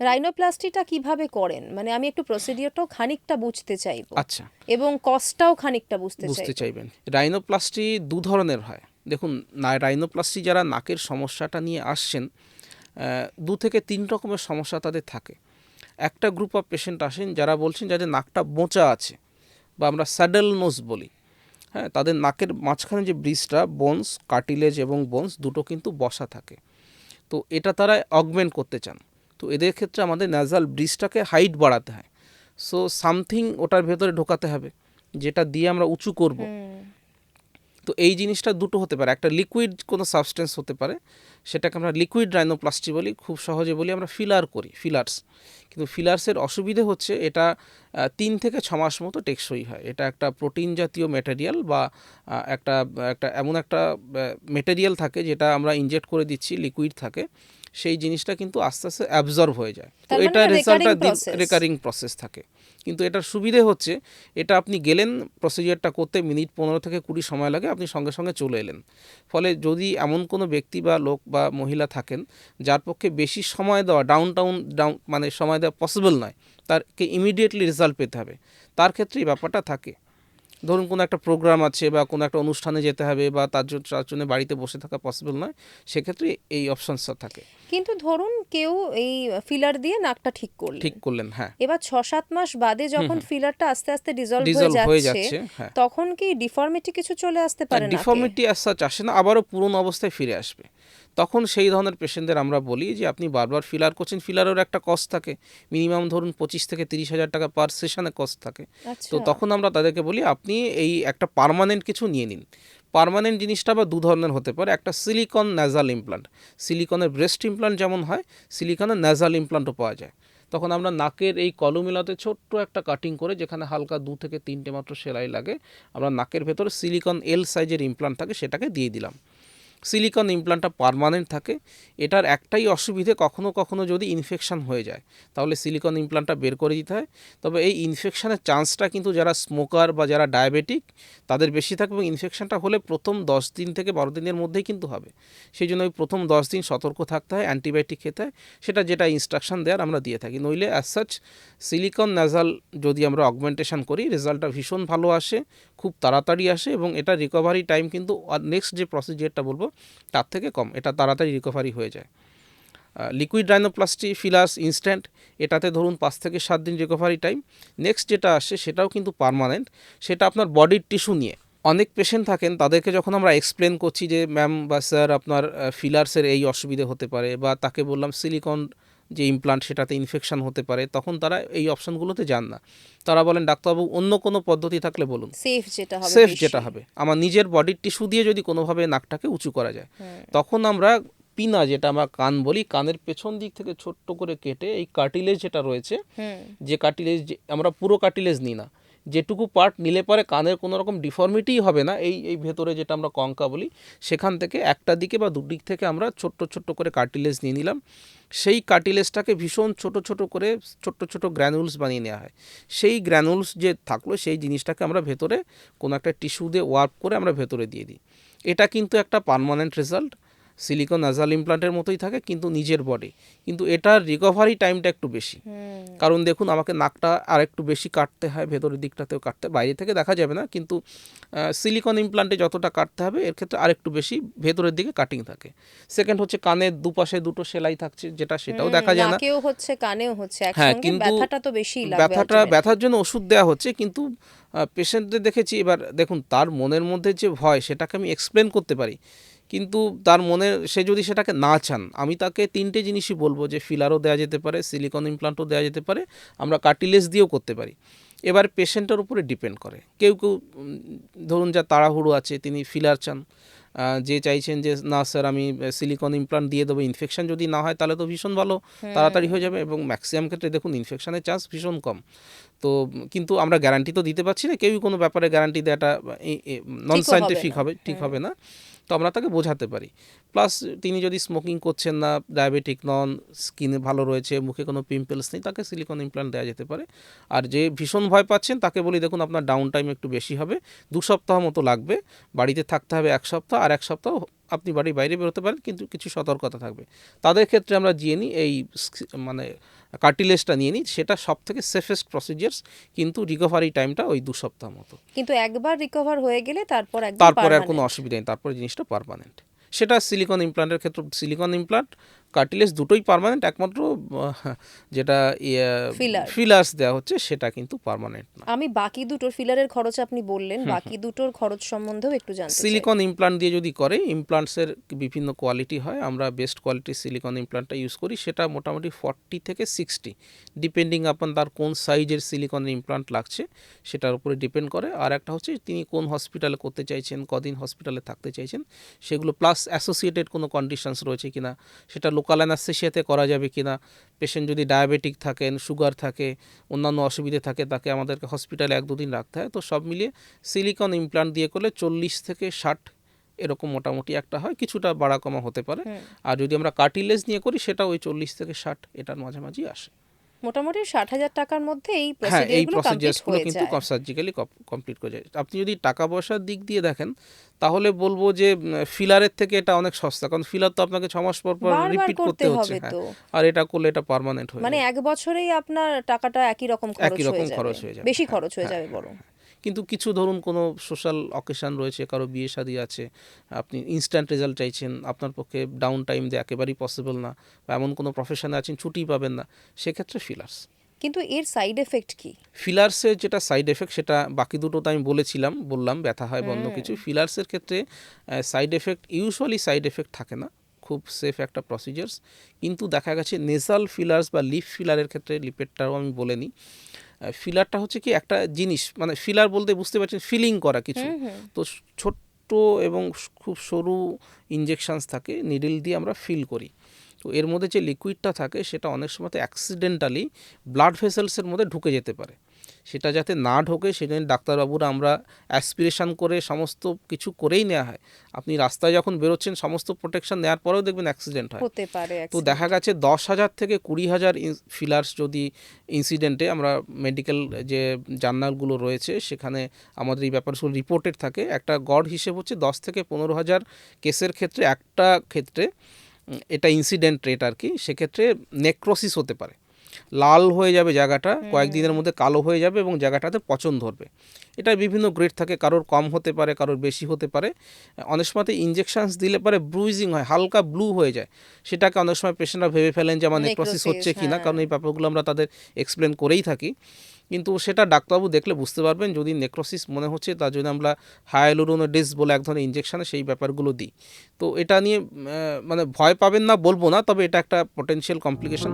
রাইনোপ্লাস্টিটা কীভাবে করেন? মানে আমি একটু প্রসিডিওরটাও খানিকটা বুঝতে চাইব। আচ্ছা। এবং কস্টটাও খানিকটা বুঝতে বুঝতে চাইবেন। রাইনোপ্লাস্টি দু ধরনের হয়। দেখুন না রাইনোপ্লাস্টি যারা নাকের সমস্যাটা নিয়ে আসছেন দু থেকে তিন রকমের সমস্যা তাদের থাকে। একটা গ্রুপ অফ পেশেন্ট আসেন যারা বলছেন যাদের নাকটা বোঁচা আছে বা আমরা স্যাডেল নোজ বলি। হ্যাঁ তাদের নাকের মাঝখানে যে ব্রিজটা বোনস কার্টিলেজ এবং বোনস দুটো কিন্তু বসা থাকে। তো এটা তারা অগমেন্ট করতে চান। তো এদের ক্ষেত্রে আমাদের ন্যাজাল ব্রিজটাকে হাইট বাড়াতে হয়। সো সামথিং ওটার ভেতরে ঢোকাতে হবে যেটা দিয়ে আমরা উঁচু করব। তো এই জিনিসটা দুটো হতে পারে একটা লিকুইড কোনো সাবস্টেন্স হতে পারে সেটাকে আমরা লিকুইড রাইনোপ্লাস্টি বলি খুব সহজে বলি আমরা ফিলার করি ফিলার্স কিন্তু ফিলার্সের অসুবিধে হচ্ছে এটা তিন থেকে ছ মাস মতো টেকসই হয়। এটা একটা প্রোটিন জাতীয় ম্যাটেরিয়াল বা একটা একটা এমন একটা মেটেরিয়াল থাকে যেটা আমরা ইনজেক্ট করে দিচ্ছি লিকুইড থাকে। সেই জিনিসটা কিন্তু আস্তে আস্তে অ্যাবজর্ব হয়ে যায়। তো মানে এটা রেজাল্টটা রেকারিং প্রসেস থাকে। কিন্তু এটার সুবিধে হচ্ছে এটা আপনি গেলেন প্রসিজিয়ারটা করতে মিনিট পনেরো থেকে কুড়ি সময় লাগে আপনি সঙ্গে সঙ্গে চলে এলেন। ফলে যদি এমন কোনো ব্যক্তি বা লোক বা মহিলা থাকেন যার পক্ষে বেশি সময় দেওয়া ডাউন টাউন ডাউন মানে সময় দেওয়া পসিবল নয় তারকে ইমিডিয়েটলি রেজাল্ট পেতে হবে। তার ক্ষেত্রে এই ব্যাপারটা থাকে। ধরুন কোনো একটা প্রোগ্রাম আছে বা কোনো একটা অনুষ্ঠানে যেতে হবে বা তার জন্য তার জন্য বাড়িতে বসে থাকা পসিবল নয় সেক্ষেত্রে এই অপশনসটা থাকে। কিন্তু ধরুন কেউ এই ফিলার দিয়ে নাকটা ঠিক করলেন। ঠিক করলেন হ্যাঁ। এবার ছ সাত মাস বাদে যখন ফিলারটা আস্তে আস্তে ডিজলভ হয়ে যাচ্ছে হ্যাঁ। তখন কি ডিফর্মিটি কিছু চলে আসতে পারে নাকে? ডিফর্মিটি সাচ আসে না আবারও পুরনো অবস্থায় ফিরে আসবে। তখন সেই ধরনের পেশেন্টদের আমরা বলি যে আপনি বারবার ফিলার করছেন ফিলারের একটা কস্ট থাকে। মিনিমাম ধরুন পঁচিশ থেকে তিরিশ হাজার টাকা পার সেশনে কস্ট থাকে। আচ্ছা। তো তখন আমরা তাদেরকে বলি আপনি এই একটা পার্মানেন্ট কিছু নিয়ে নিন। পার্মানেন্ট জিনিসটা বা দু ধরনের হতে পারে। একটা সিলিকন ন্যাজাল ইমপ্লান্ট সিলিকনের ব্রেস্ট ইমপ্লান্ট যেমন হয়, সিলিকনের ন্যাজাল ইমপ্লান্টও পাওয়া যায়। তখন আমরা নাকের এই কলমিলাতে ছোট্ট একটা কাটিং করে, যেখানে হালকা দু থেকে তিনটে মাত্র সেলাই লাগে, আমরা নাকের ভেতরে সিলিকন এল সাইজের ইমপ্লান্ট থাকে, সেটাকে দিয়ে দিলাম। সিলিকন ইমপ্লান্টটা পার্মানেন্ট থাকে, এটার একটাই অসুবিধে কখনো কখনো যদি ইনফেকশন হয়ে যায়, তাহলে সিলিকন ইমপ্লান্টটা বের করে দিতে হয়। তবে এই ইনফেকশনের চান্সটা কিন্তু যারা স্মোকার বা যারা ডায়াবেটিক, তাদের বেশি থাকবে এবং ইনফেকশনটা হলে প্রথম দশ দিন থেকে বারো দিনের মধ্যেই কিন্তু হবে। সেই জন্য ওই প্রথম দশ দিন সতর্ক থাকতে হয়, অ্যান্টিবায়োটিক খেতে হয়, সেটা যেটা ইনস্ট্রাকশন দেওয়ার আমরা দিয়ে থাকি। নইলে অ্যাজ সাচ সিলিকন ন্যাজাল যদি আমরা অগমেন্টেশন করি রেজাল্টটা ভীষণ ভালো আসে খুব তাড়াতাড়ি আসে এবং এটা রিকভারি টাইম কিন্তু নেক্সট যে প্রসিজিয়ারটা বলব, তার থেকে কম। এটা তাড়াতাড়ি রিকভারি হয়ে যায়। লিকুইড রাইনোপ্লাস্টি ফিলার্স ইনস্ট্যান্ট এটাতে ধরুন পাঁচ থেকে সাত দিন রিকভারি টাইম নেক্সট যেটা আসে, সেটাও কিন্তু পার্মানেন্ট সেটা আপনার বডির টিস্যু নিয়ে। অনেক পেশেন্ট থাকেন, তাদেরকে যখন আমরা এক্সপ্লেন করছি যে ম্যাম বা স্যার আপনার ফিলার্সের এই অসুবিধে হতে পারে বা তাকে বললাম সিলিকন যে ইমপ্লান্ট সেটাতে ইনফেকশন হতে পারে তখন তারা এই অপশনগুলোতে যান না। তারা বলেন ডাক্তারবাবু অন্য কোনো পদ্ধতি থাকলে বলুন। সেফ যেটা হবে সেফ যেটা হবে। আমার নিজের বডির টিস্যু দিয়ে যদি কোনোভাবে নাকটাকে উঁচু করা যায়। তখন আমরা পিনা যেটা আমরা কান বলি কানের পেছন দিক থেকে ছোট্ট করে কেটে এই কার্টিলেজ যেটা রয়েছে যে কার্টিলেজ আমরা পুরো কার্টিলেজ নিই না। যেটুকু পার্ট নিলে পরে কানের কোনো রকম ডিফর্মিটিই হবে না, এই এই ভেতরে যেটা আমরা কঙ্কা বলি, সেখান থেকে একটা দিকে বা দুদিক থেকে আমরা ছোট্ট ছোট্ট করে কার্টিলেজ নিয়ে নিলাম। সেই কার্টিলেজটাকে ভীষণ ছোট ছোট করে ছোট্ট, ছোট গ্র্যানুলস বানিয়ে নেওয়া হয়। সেই গ্র্যানুলস যে থাকল, সেই জিনিসটাকে আমরা ভেতরে কোনো একটা টিস্যু দিয়ে ওয়ার্ক করে আমরা ভেতরে দিয়ে দিই। এটা কিন্তু একটা পার্মানেন্ট রেজাল্ট সিলিকন নাজাল ইমপ্লান্টের মতোই থাকে কিন্তু নিজের বডি কিন্তু এটার রিকভারি টাইমটা একটু বেশি। কারণ দেখুন আমাকে নাকটা আর একটু বেশি কাটতে হয় ভেতরের দিকটাতেও কাটতে বাইরে থেকে দেখা যাবে না কিন্তু সিলিকন ইমপ্লান্টে যতটা কাটতে হবে এর ক্ষেত্রে আরেকটু বেশি ভেতরের দিকে কাটিং থাকে। সেকেন্ড হচ্ছে কানের দুপাশে দুটো সেলাই থাকছে যেটা সেটাও দেখা যায় না। নাকেও হচ্ছে কানেও হচ্ছে হ্যাঁ, একসঙ্গে কিন্তু ব্যথাটা তো বেশি লাগবে ব্যথাটা ব্যথার জন্য ওষুধ দেওয়া হচ্ছে কিন্তু পেশেন্টদের দেখেছি এবার দেখুন তার মনের মধ্যে যে ভয় সেটাকে আমি এক্সপ্লেন করতে পারি। কিন্তু তার মনে সে যদি সেটাকে না চান আমি তাকে তিনটে জিনিসই বলব যে ফিলারও দেওয়া যেতে পারে সিলিকন ইমপ্লান্টও দেওয়া যেতে পারে আমরা কার্টিলেজ দিয়েও করতে পারি। এবার পেশেন্টের উপরে ডিপেন্ড করে। কেউ কেউ ধরুন যা তাড়াহুড়ো আছে তিনি ফিলার চান যে চাইছেন যে না স্যার আমি সিলিকন ইমপ্লান্ট দিয়ে দেবো ইনফেকশন যদি না হয় তাহলে তো ভীষণ ভালো তাড়াতাড়ি হয়ে যাবে। এবং ম্যাক্সিমাম ক্ষেত্রে দেখুন ইনফেকশনের চান্স ভীষণ কম। তো কিন্তু আমরা গ্যারান্টি তো দিতে পারছি না কেউই কোনো ব্যাপারে গ্যারান্টি দেওয়াটা নন সাইন্টিফিক হবে ঠিক হবে না। তো আমরা তাকে বোঝাতে পারি। প্লাস তিনি যদি স্মোকিং করছেন না ডায়াবেটিক নন স্কিনে ভালো রয়েছে, মুখে কোনো পিম্পলস নেই, তাকে সিলিকন ইমপ্লান্ট দেওয়া যেতে পারে। আর যে ভীষণ ভয় পাচ্ছেন, তাকে বলি, দেখুন, আপনার ডাউন টাইম একটু বেশি হবে, দু সপ্তাহ মতো লাগবে, বাড়িতে থাকতে হবে এক সপ্তাহ, আর এক সপ্তাহ আপনি বাড়ির বাইরে বেরোতে পারেন, কিন্তু কিছু সতর্কতা থাকবে। তাদের ক্ষেত্রে আমরা জিয়ে নিই এই মানে কার্টিলেজটা নিয়ে নিই সেটা সব থেকে সেফেস্ট প্রসিজিয়ার্স কিন্তু রিকভারি টাইমটা ওই দু সপ্তাহ মতো। কিন্তু একবার রিকভার হয়ে গেলে তারপর তারপর তারপরে আর কোনো অসুবিধা নেই তারপরে জিনিসটা পারমানেন্ট সেটা সিলিকন ইমপ্লান্টের ক্ষেত্রে সিলিকন ইমপ্লান্ট কার্টিলেজ দুটোই পারমানেন্ট একমাত্র যেটা। ফিলার্স দেওয়া হচ্ছে সেটা কিন্তু পারমানেন্ট না। আমি বাকি দুটোর ফিলারের খরচ আপনি বললেন বাকি দুটোর খরচ সম্বন্ধেও একটু জানতে চাই। সিলিকন ইমপ্লান্ট দিয়ে যদি করে ইমপ্লান্টসের বিভিন্ন কোয়ালিটি হয় আমরা বেস্ট কোয়ালিটির সিলিকন ইমপ্লান্টটা ইউজ করি সেটা মোটামুটি ফর্টি থেকে সিক্সটি ডিপেন্ডিং আপন তার কোন সাইজের সিলিকন ইমপ্লান্ট লাগছে সেটার উপরে ডিপেন্ড করে। আর একটা হচ্ছে তিনি কোন হসপিটালে করতে চাইছেন কদিন হসপিটালে থাকতে চাইছেন সেগুলো প্লাস অ্যাসোসিয়েটেড কোনো কন্ডিশনস রয়েছে কিনা সেটা লোকাল অ্যানাস্থেশিয়াতে করা যাবে কি না? পেশেন্ট যদি ডায়াবেটিক থাকেন সুগার থাকে অন্যান্য অসুবিধে থাকে তাকে আমাদেরকে হসপিটালে এক দুদিন রাখতে হয়। তো সব মিলিয়ে সিলিকন ইমপ্লান্ট দিয়ে করলে চল্লিশ থেকে ষাট এরকম মোটামুটি একটা হয় কিছুটা বাড়া কমা হতে পারে। আর যদি আমরা কার্টিলেজ নিয়ে করি সেটা ওই চল্লিশ থেকে ষাট এটার মাঝামাঝি আসে। মোটামুটি ষাট হাজার টাকার মধ্যে এই হ্যাঁ এই প্রসিডিয়ার্সগুলো কমপ্লিট প্রসিজার্সগুলো হয়ে কিন্তু সার্জিক্যালি কমপ্লিট করে যায়। আপনি যদি টাকা পয়সার দিক দিয়ে দেখেন তাহলে বলব যে ফিলারের থেকে এটা অনেক সস্তা কারণ ফিলার তো আপনাকে ছ মাস পর পর রিপিট করতে হচ্ছে হবে হ্যাঁ। আর এটা করলে এটা পারমানেন্ট হয়ে মানে এক বছরেই আপনার টাকাটা একই রকম খরচ একই রকম হয়ে খরচ যাবে। হয়ে যাবে। বেশি হ্যাঁ, খরচ হয়ে হ্যাঁ, যাবে বরং। কিন্তু কিছু ধরুন কোনো সোশ্যাল অকেশন রয়েছে কারও বিয়ে শাদী আছে আপনি ইনস্ট্যান্ট রেজাল্ট চাইছেন আপনার পক্ষে ডাউন টাইম দেওয়া একেবারেই পসিবল না বা এমন কোনো প্রফেশনে আছেন ছুটি পাবেন না সেক্ষেত্রে ফিলার্স কিন্তু এর সাইড এফেক্ট কি? ফিলার্সের যেটা সাইড এফেক্ট সেটা বাকি দুটো তো আমি বলেছিলাম বললাম ব্যথা হয় বা অন্য কিছু ফিলার্সের ক্ষেত্রে side effect usually side effect থাকে না। খুব সেফ একটা প্রসিজার্স কিন্তু দেখা গেছে নেজাল ফিলার্স বা লিপ ফিলারের ক্ষেত্রে লিপেরটাও আমি বলে নিই ফিলারটা হচ্ছে কি একটা জিনিস মানে ফিলার বলতে বুঝতে পারছেন ফিলিং করা কিছু। তো ছোট্ট এবং খুব সরু ইঞ্জেকশানস থাকে নিডল দিয়ে আমরা ফিল করি। তো এর মধ্যে যে লিকুইডটা থাকে সেটা অনেক সময় অ্যাক্সিডেন্টালি ব্লাড ভেসেলসের মধ্যে ঢুকে যেতে পারে। সেটা যাতে না ঢোকে সেজন্য ডাক্তারবাবুরা আমরা অ্যাসপিরেশন করে সমস্ত কিছু করেই নেওয়া হয়। আপনি রাস্তায় যখন বেরোচ্ছেন সমস্ত প্রোটেকশন নেওয়ার পরেও দেখবেন অ্যাক্সিডেন্ট হয়। হতে পারে তো দেখা গেছে দশ হাজার থেকে কুড়ি হাজার ফিলার্স যদি ইনসিডেন্টে আমরা মেডিকেল যে জার্নালগুলো রয়েছে সেখানে আমাদের এই ব্যাপারগুলো রিপোর্টেড থাকে। একটা গড় হিসেব হচ্ছে দশ থেকে পনেরো হাজার কেসের ক্ষেত্রে একটা ক্ষেত্রে এটা ইনসিডেন্ট রেট আর কি সেক্ষেত্রে নেক্রোসিস হতে পারে। লাল হয়ে যাবে জায়গাটা কয়েকদিনের মধ্যে কালো হয়ে যাবে এবং জায়গাটাতে পচন ধরবে। এটা বিভিন্ন গ্রেড থাকে কারোর কম হতে পারে কারোর বেশি হতে পারে। অনেক সময়তে ইঞ্জেকশানস দিলে পরে ব্রুইজিং হয় হালকা ব্লু হয়ে যায়। সেটাকে অনেক সময় পেশেন্টরা ভেবে ফেলেন যে আমার নেক্রোসিস হচ্ছে কি না হ্যাঁ। কারণ এই ব্যাপারগুলো আমরা তাদের এক্সপ্লেন করেই থাকি। কিন্তু সেটা ডাক্তারবাবু দেখলে বুঝতে পারবেন যদি নেক্রোসিস মনে হচ্ছে তার জন্য আমরা হায়ালুরোনোডিস বলে এক ধরনের ইঞ্জেকশানে সেই ব্যাপারগুলো দিই। তো এটা নিয়ে মানে ভয় পাবেন না বলব না তবে এটা একটা পোটেনশিয়াল কমপ্লিকেশন